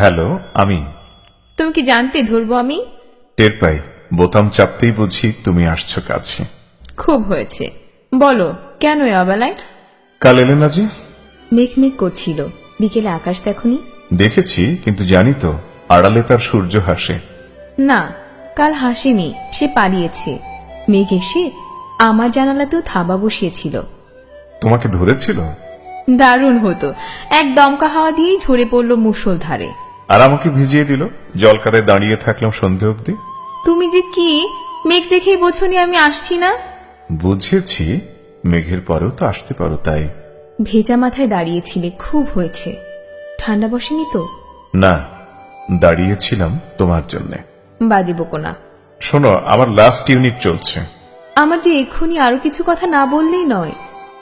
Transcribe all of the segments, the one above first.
Hello আমি। তুমি কি জানতে ধরবো আমি? টের পাই বোতাম চাপতেই বুঝি তুমি আসছো কাছে। খুব হয়েছে। বলো কেন এ অবেলায়? কাল এলে না যে মেঘ মেঘ করছিল। বিকেলে আকাশ দেখনি? দেখেছি কিন্তু জানি তো আড়ালে তার সূর্য হাসে। না কাল হাসেনি সে পালিয়েছে। মেঘ এসে আমার জানালাতেও থাবা বসিয়েছিল। তোমাকে ধরেছিল? দারুণ হতো। এক দমকা হাওয়া দিয়েই ঝরে পড়ল মুসল ধারে আর আমাকে ভিজিয়ে দিল। জল কাদায় দাঁড়িয়ে থাকলাম সন্ধে অবধি। তুমি যে কি? মেঘ দেখেই বোঝনি আমি আসছি না? বুঝেছি মেঘের পরেও তো আসতে পারো তাই। ভেজা মাথায় দাঁড়িয়েছিলে খুব হয়েছে। ঠান্ডা বসেনি তো? না দাঁড়িয়েছিলাম তোমার জন্য। বাজে বকো না। শোনো আমার লাস্ট ইউনিট চলছে। আমার যে এক্ষুনি আরও কিছু কথা না বললেই নয়।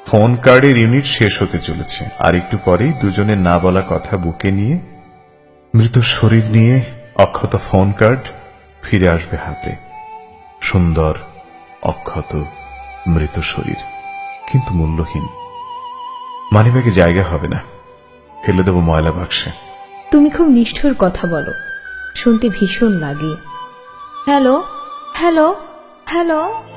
ফোন কার্ডের ইউনিট শেষ হতে চলেছে। আর একটু পরেই দুজনের না বলা কথা বুকে নিয়ে মৃত শরীর নিয়ে অক্ষত ফোন কার্ড ফিরে আসবে হাতে। সুন্দর, অক্ষত, মৃত শরীর। কিন্তু মূল্যহীন। মানিব্যাগে জায়গা হবে না। ফেলে দেবো ময়লা বাক্সে। তুমি খুব নিষ্ঠুর কথা বলো। শুনতে ভীষণ লাগে। Hello hello hello.